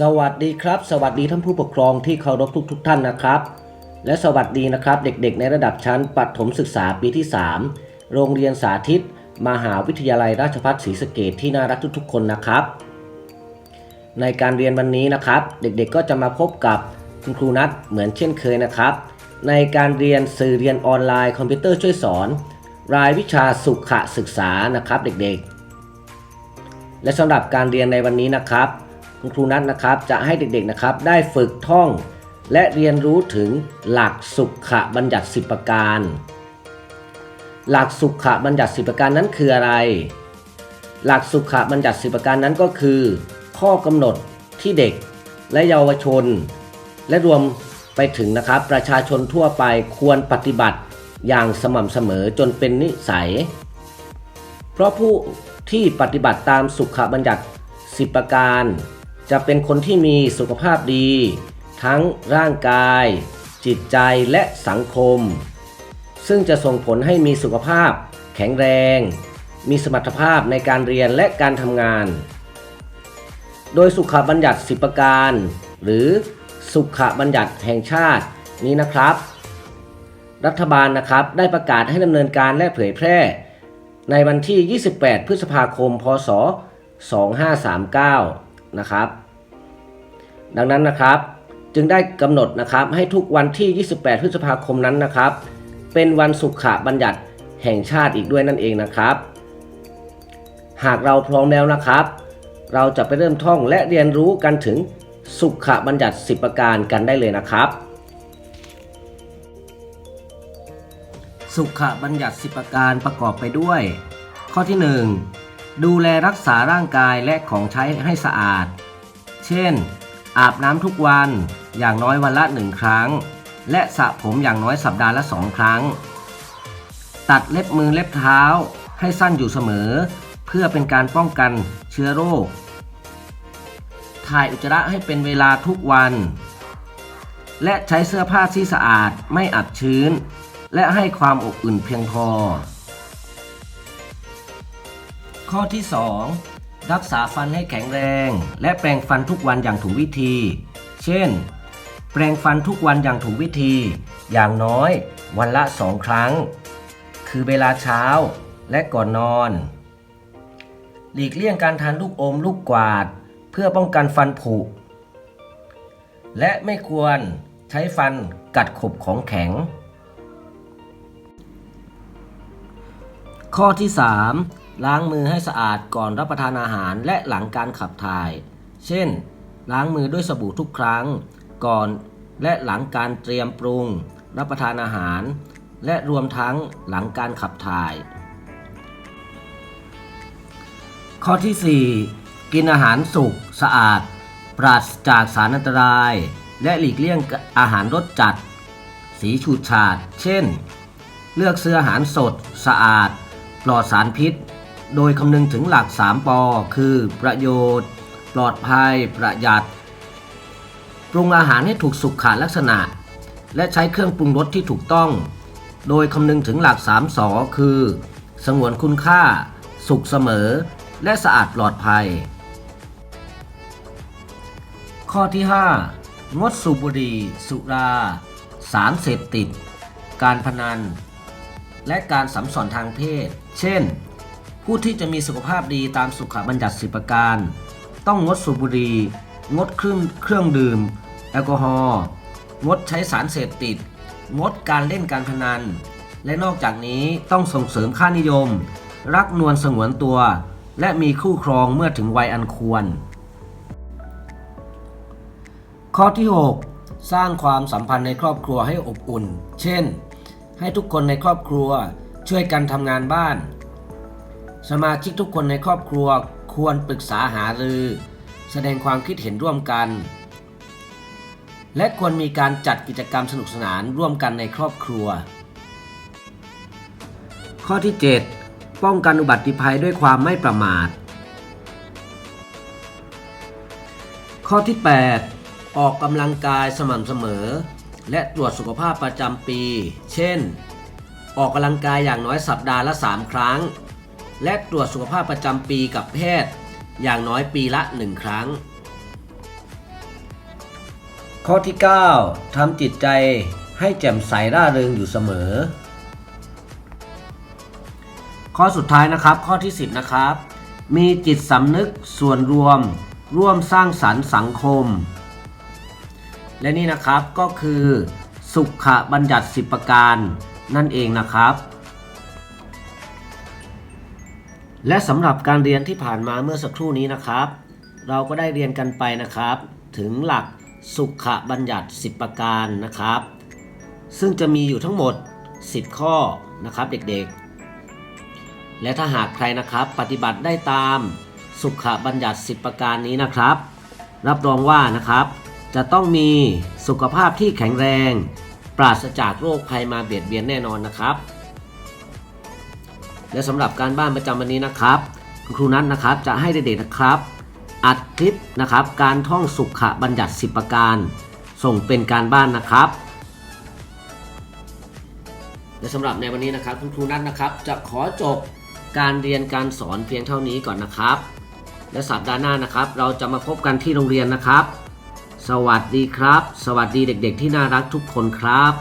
สวัสดีครับ สวัสดีท่านผู้ปกครองที่เคารพทุกทท่านนะครับ และสวัสดีนะครับเด็กๆ ในระดับชั้นประถมศึกษาปีที่ 3 โรงเรียนสาธิต มหาวิทยาลัยราชภัฏศรีสะเกดที่น่ารักทุกๆ คนนะครับ ในการเรียนวันนี้นะครับ เด็กๆก็จะมาพบกับคุณครูนัทเหมือนเช่นเคยนะครับ ในการเรียนสื่อเรียนออนไลน์คอมพิวเตอร์ช่วยสอน รายวิชาสุขศึกษานะครับ เด็กๆ และสำหรับการเรียนในวันนี้นะครับ คุณครูนัทนะครับ จะให้เด็กๆนะครับได้ฝึกท่อง และเรียนรู้ถึงหลักสุขบัญญัติ 10 ประการ หลักสุขบัญญัติ 10 ประการนั้นคืออะไร หลักสุขบัญญัติ 10 ประการนั้นก็คือ ข้อกำหนดที่เด็กและเยาวชน และรวมไปถึงนะครับประชาชนทั่วไปควรปฏิบัติอย่างสม่ำเสมอจนเป็นนิสัย เพราะผู้ที่ปฏิบัติตามสุขบัญญัติ 10 ประการ จะเป็นคนที่มีสุขภาพดี ทั้งร่างกาย จิตใจและสังคม ซึ่งจะส่งผลให้มีสุขภาพ แข็งแรง มีสมรรถภาพในการเรียนและการทำงาน โดยสุขบัญญัติ10ประการ หรือสุขบัญญัติแห่งชาตินี้นะครับ รัฐบาลนะครับได้ประกาศให้ดำเนินการและเผยแพร่ ในวันที่ 28 พฤษภาคม พศ 2539 นะครับ ดังนั้นนะครับจึงได้กำหนดนะครับให้ทุกวันที่ 28 พฤษภาคมนั้นนะครับ เป็นวันสุขบัญญัติแห่งชาติอีกด้วยนั่นเองนะครับ หากเราพร้อมแล้วนะครับ เราจะไปเริ่มท่องและเรียนรู้กันถึงสุขบัญญัติ 10 ประการกันได้เลยนะครับ สุขบัญญัติ 10 ประการประกอบไปด้วย ข้อที่ 1 ดูแลรักษาร่างกายและของใช้ให้สะอาด เช่น อาบน้ำทุกวันอย่างน้อยวันละหนึ่งครั้ง และสระผมอย่างน้อยสัปดาห์ละสองครั้ง ตัดเล็บมือเล็บเท้าให้สั้นอยู่เสมอ เพื่อเป็นการป้องกันเชื้อโรค ถ่ายอุจจาระให้เป็นเวลาทุกวัน และใช้เสื้อผ้าที่สะอาดไม่อับชื้น และให้ความอบอุ่นเพียงพอ ข้อที่ 2 รักษาฟันให้แข็งแรง และแปรงฟันทุกวันอย่างถูกวิธี เช่น แปรงฟันทุกวันอย่างถูกวิธี อย่างน้อยวันละสองครั้ง คือเวลาเช้าและก่อนนอน หลีกเลี่ยงการทานลูกอมลูกกวาด เพื่อป้องกันฟันผุ และไม่ควรใช้ฟันกัดขบของแข็ง ข้อที่ 3 ล้างมือให้สะอาดก่อนรับประทานอาหารและหลังการขับถ่าย เช่น ล้างมือด้วยสบู่ทุกครั้ง ก่อนและหลังการเตรียมปรุง รับประทานอาหาร และรวมทั้งหลังการขับถ่าย ข้อที่ 4 กินอาหารสุกสะอาด ปราศจากสารอันตราย และหลีกเลี่ยงอาหารรสจัด สีฉูดฉาด เช่น เลือกซื้ออาหารสด สะอาด ปลอดสารพิษ โดยคำนึงถึงหลัก 3ปอคือประโยชน์ ปลอดภัย ประหยัด ปรุงอาหารให้ถูกสุขลักษณะ และใช้เครื่องปรุงรสที่ถูกต้อง โดยคำนึงถึงหลัก 3สอคือ สงวนคุณค่า สุขเสมอ และสะอาดปลอดภัย ข้อที่ 5 งดสูบบุหรี่สุรา สารเสพติด การพนัน และการสัมสอนทางเพศ เช่น ผู้ที่จะมีสุขภาพดีตามสุขบัญญัติสิประการ ต้องงดสูบบุหรี่งดเครื่องเครื่องดื่ม แอลกอฮอล์งดใช้สารเสพติด งดการเล่นการพนัน และนอกจากนี้ต้องส่งเสริมค่านิยม รักนวลสงวนตัว และมีคู่ครองเมื่อถึงวัยอันควร ข้อที่ 6 สร้างความสัมพันธ์ในครอบครัวให้อบอุ่น เช่น ให้ทุกคนในครอบครัวช่วยกันทำงานบ้าน สมาชิกทุกคนในครอบครัวควรปรึกษาหารือ แสดงความคิดเห็นร่วมกัน และควรมีการจัดกิจกรรมสนุกสนานร่วมกันในครอบครัว ข้อที่ 7 ป้องกันอุบัติภัยด้วยความไม่ประมาท ข้อที่ 8 ออกกำลังกายสม่ำเสมอ และตรวจสุขภาพประจำปี เช่น ออกกำลังกายอย่างน้อยสัปดาห์ละ 3 ครั้ง และตรวจสุขภาพประจำปีกับแพทย์ อย่างน้อยปีละ 1 ครั้ง ข้อที่ 9ทำจิตใจให้แจ่มใสร่าเริงอยู่เสมอ ข้อสุดท้ายนะครับ ข้อที่ 10 นะครับ มีจิตสำนึกส่วนรวม ร่วมสร้างสรรค์สังคม และนี่นะครับก็คือ สุขบัญญัติสิบประการนั่นเองนะครับ และสำหรับการเรียนที่ผ่านมาเมื่อสักครู่นี้นะครับ เราก็ได้เรียนกันไปนะครับ ถึงหลักสุขบัญญัติ 10 ประการนะครับ ซึ่งจะมีอยู่ทั้งหมด 10 ข้อนะครับเด็กๆ และถ้าหากใครนะครับปฏิบัติได้ตามสุขบัญญัติ 10 ประการนี้นะครับ รับรองว่านะครับจะต้องมีสุขภาพที่แข็งแรง ปราศจากโรคภัยมาเบียดเบียนแน่นอนนะครับ และสำหรับการบ้านประจำวันนี้นะครับคุณครูนัทนะครับจะให้เด็กๆนะครับ อัดคลิปนะครับการท่องสุขบัญญัติ 10 ประการ ส่งเป็นการบ้านนะครับ และสำหรับในวันนี้นะครับคุณครูนัทนะครับ จะขอจบการเรียนการสอนเพียงเท่านี้ก่อนนะครับ และสัปดาห์หน้านะครับ เราจะมาพบกันที่โรงเรียนนะครับ สวัสดีครับ สวัสดีเด็ก ๆ ที่น่ารักทุกคนครับ